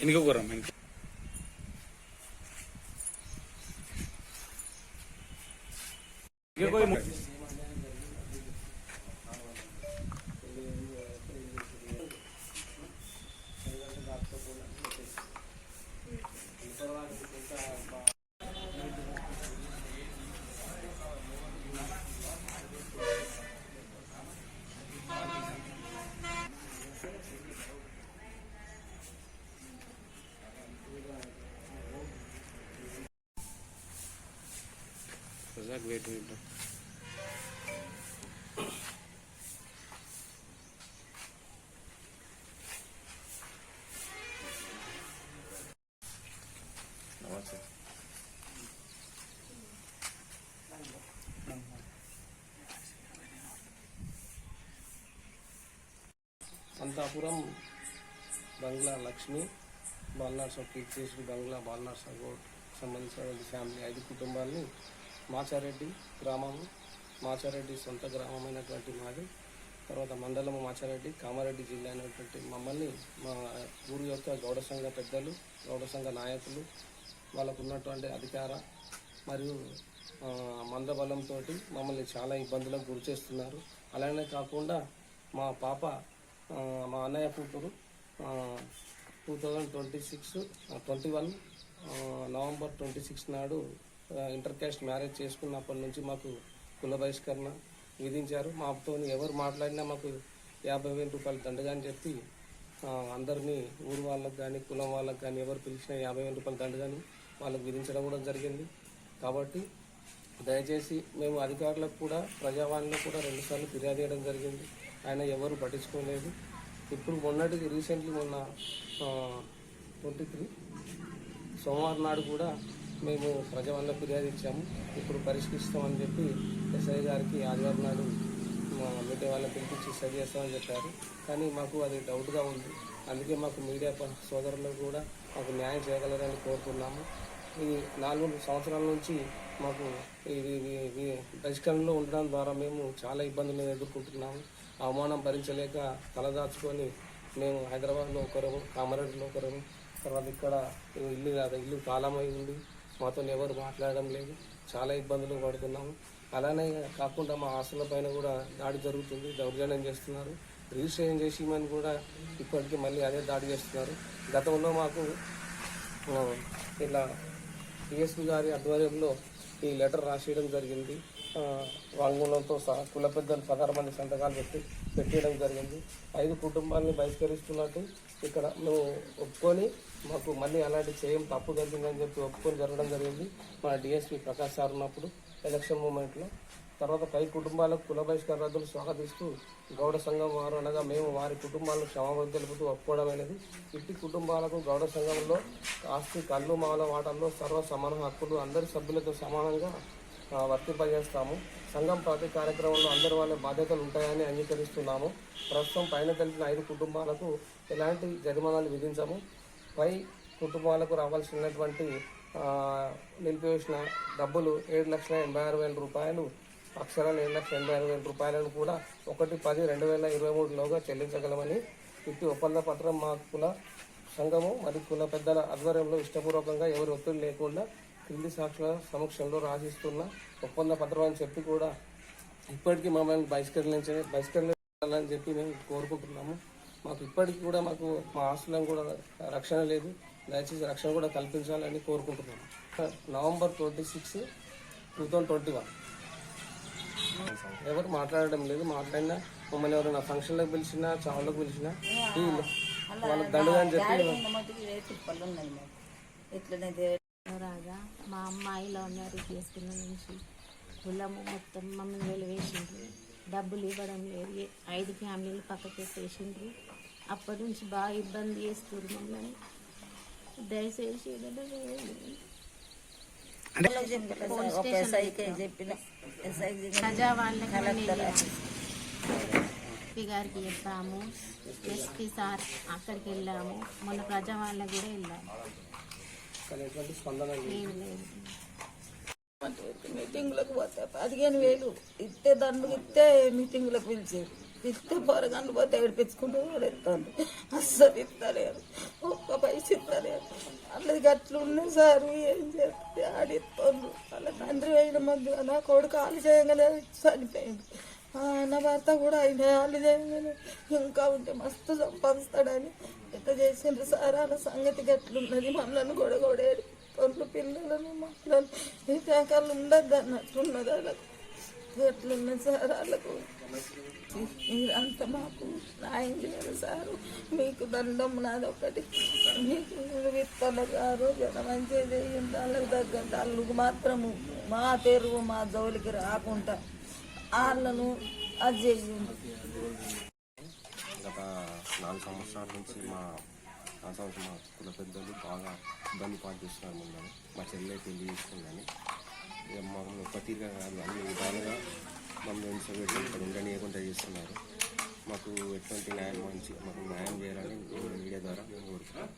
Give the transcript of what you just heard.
എനിക്ക് കുറവാണ് Razak wait wait Antapuram బంగ్లా లక్ష్మి బాలనార్ సాగు కీర్తిశేషుడు బంగ్లా బాలనార్ సాగు సంబంధించిన ఫ్యామిలీ ఐదు కుటుంబాలని మాచారెడ్డి గ్రామము. మాచారెడ్డి సొంత గ్రామమైనటువంటి మాది. తర్వాత మండలము మాచారెడ్డి కామారెడ్డి జిల్లా అయినటువంటి మమ్మల్ని మా ఊరి యొక్క గౌడ సంఘ పెద్దలు గౌడ సంఘ నాయకులు వాళ్ళకు ఉన్నటువంటి అధికార మరియు మందబలంతో మమ్మల్ని చాలా ఇబ్బందులకు గురి చేస్తున్నారు. అలానే కాకుండా మా పాప మా అన్నయ్య కూతురు two thousand twenty six twenty one November twenty six నాడు ఇంటర్ క్యాస్ట్ మ్యారేజ్ చేసుకున్నప్పటి నుంచి మాకు కుల బహిష్కరణ విధించారు. మాతో ఎవరు మాట్లాడినా మాకు యాభై వేల రూపాయలు దండగా అని చెప్పి అందరినీ ఊరు వాళ్ళకు కానీ కులం వాళ్ళకు కానీ ఎవరు పిలిచినా యాభై వేల రూపాయలు దండగాని వాళ్ళకి విధించడం కూడా జరిగింది. కాబట్టి దయచేసి మేము అధికారులకు కూడా ప్రజావాణిలో కూడా రెండుసార్లు ఫిర్యాదు చేయడం జరిగింది. ఆయన ఎవరు పట్టించుకోలేదు. ఇప్పుడు మొన్నటికి రీసెంట్లీ మొన్న ట్వంటీ త్రీ సోమవారం నాడు కూడా మేము ప్రజావాణిలో ఫిర్యాదు ఇచ్చాము. ఇప్పుడు పరిష్కరిస్తామని చెప్పి ఎస్ఐ గారికి ఆదివారం నాడు మా మీడియా వాళ్ళని పిలిపించి సరి చేస్తామని చెప్పారు. కానీ మాకు అది డౌట్గా ఉంది. అందుకే మాకు మీడియా సోదరులు కూడా మాకు న్యాయం చేయగలరని కోరుతున్నాము. ఈ నాలుగు సంవత్సరాల నుంచి మాకు ఇది బహిష్కరణలో ఉండడం ద్వారా మేము చాలా ఇబ్బందులు ఎదుర్కొంటున్నాము. అవమానం భరించలేక తలదాచుకొని మేము హైదరాబాద్లో ఒకరము కామారెడ్డిలో ఒకరము తర్వాత ఇక్కడ ఇల్లు కాదు ఇల్లు కాలమై ఉంది. మాతో ఎవరు మాట్లాడడం లేదు. చాలా ఇబ్బందులు పడుతున్నాము. అలానే కాకుండా మా ఆస్తుల పైన కూడా దాడి జరుగుతుంది. దౌర్జన్యం చేస్తున్నారు. రిజిస్ట్రేషన్ చేసేమని కూడా ఇప్పటికీ మళ్ళీ అదే దాడి చేస్తున్నారు. గతంలో మాకు ఇలా డిఎస్పీ గారి ఆధ్వర్యంలో ఈ లెటర్ రాసేయడం జరిగింది. వాంగ్మూలంతో సహా కుల పెద్దలు పదహారు మంది సంతకాలు పెట్టి పెట్టేయడం జరిగింది. ఐదు కుటుంబాలని బహిష్కరిస్తున్నట్టు ఇక్కడ మేము ఒప్పుకొని మాకు మళ్ళీ అలాంటి చేయం తప్పు జరిగిందని చెప్పి ఒప్పుకొని జరగడం జరిగింది. మా డిఎస్పీ ప్రకాష్ సార్ ఉన్నప్పుడు ఎలక్షన్ మూమెంట్లో. తర్వాత పై కుటుంబాలకు కుల బహిష్కార రద్దులు స్వాగతిస్తూ గౌడ సంఘం వారు అనగా మేము వారి కుటుంబాలను క్షమాపణ తెలుపుతూ ఒప్పుకోవడం అనేది. ఇట్టి కుటుంబాలకు గౌడ సంఘంలో ఆస్తి కళ్ళు మాల వాటల్లో సర్వ సమాన హక్కులు అందరి సభ్యులతో సమానంగా వర్తింపజేస్తాము. సంఘం ప్రతి కార్యక్రమంలో అందరి వాళ్ళ బాధ్యతలు ఉంటాయని అంగీకరిస్తున్నాము. ప్రస్తుతం పైన తెలిపిన ఐదు కుటుంబాలకు ఎలాంటి జరిమానాలు విధించము. పై కుటుంబాలకు రావాల్సినటువంటి నిలిపివేసిన డబ్బులు ఏడు లక్షల ఎనభై ఆరు వేల రూపాయలు అక్షరాలు ఏడు లక్షల ఎనభై ఆరు వేల రూపాయలను కూడా ఒకటి పది రెండు వేల ఇరవై మూడులోగా చెల్లించగలమని ఇట్టి ఒప్పంద పత్రం మా కుల సంఘము మరియు కుల పెద్దల ఆధ్వర్యంలో ఇష్టపూర్వకంగా ఎవరి ఒత్తిడి లేకుండా క్రింది సాక్షుల సమక్షంలో రాసిస్తున్న ఒప్పంద పత్రం అని చెప్పి కూడా ఇప్పటికీ మమ్మల్ని బహిష్కరించే బహిష్కరించాలని చెప్పి మేము కోరుకుంటున్నాము. మాకు ఇప్పటికీ కూడా మాకు మా ఆస్తులను కూడా రక్షణ లేదు. దయచేసి రక్షణ కూడా కల్పించాలని కోరుకుంటున్నాము. November twenty six two thousand twenty one. ఎవరు మాట్లాడడం లేదు. మాట్లాడినా మమ్మల్ని ఎవరైనా ఫంక్షన్లకు పిలిచినా చావులకు పిలిచినా వాళ్ళకి దండగా అని చెప్పి ఇట్లనే రాగా మా అమ్మాయి లవ్ మ్యారేజ్ చేసుకున్న నుంచి. కులము మొత్తం మమ్మల్ని వెలివేసిండ్రు డబ్బులు ఇవ్వడం లేదు. ఐదు ఫ్యామిలీలు పక్కకు పెట్టేసిండ్రు అప్పటి నుంచి బాగా ఇబ్బంది చేస్తారు మమ్మల్ని. దయచేసి ఎస్పీ గారికి చెప్పాము. ఎస్పీ సార్ అక్కడికి వెళ్ళాము. మొన్న ప్రజా వాళ్ళకి కూడా వెళ్ళాము. కానీ ఎటువంటి స్పందన లేదు. మీటింగ్లకు పోతే పదిహేను వేలు. ఇస్తే దండలు ఇస్తే మీటింగ్లకు పిలిచారు ఇస్తే పొరగండు పోతే ఏడిపించుకుంటూ పడేస్తాను అస్సలు ఇస్తలేరు ఒక్క పైస ఇస్తలేరు అట్లది గట్లు ఉన్నాయి సార్ ఏం చేస్తే? ఆడిస్తాను వాళ్ళ తండ్రి వేయడం మధ్య నా కొడుకు ఆలు చేయగానే చనిపోయింది. నా భర్త కూడా ఆయన ఆలు ఇంకా ఉంటే మస్తు సంపాదిస్తాడని ఎంత చేసిండ్రు సార్? వాళ్ళ సంగతి గట్లున్నది మమ్మల్ని కూడా కూడా పిల్లలను మమ్మల్ని ఈ శాఖలు ఉండద్దు అన్నట్టున్నది వాళ్ళకు. గట్లున్న సార్ వాళ్ళకు. మీరంతా మాకు న్యాయం చేయాలి సారు. మీకు దండం నాది ఒకటి. మీకు విత్తన గారు జన మంచిగా చేయండి. వాళ్ళకి తగ్గట్టు వాళ్ళకు మాత్రము మా తెరువు మా జోలికి రాకుండా. ఆర్లను అది చేయండి గత నాలుగు సంవత్సరాల నుంచి మా నాలుగు సంవత్సరం మా కుల పెద్దలు బాగా ఇబ్బంది పాటు చేస్తున్నారు మా చెల్లె పెళ్ళి చేసుకుందని ఇక మమ్మల్ని ఒక్క కాదు అన్ని విధాలుగా మమ్మల్ని ఉంచబెట్టి ఇక్కడ ఉండనీయకుండా చేస్తున్నారు. మాకు ఎటువంటి న్యాయం మంచి మాకు న్యాయం చేయాలని మీడియా ద్వారా మేము కోరుతున్నాం.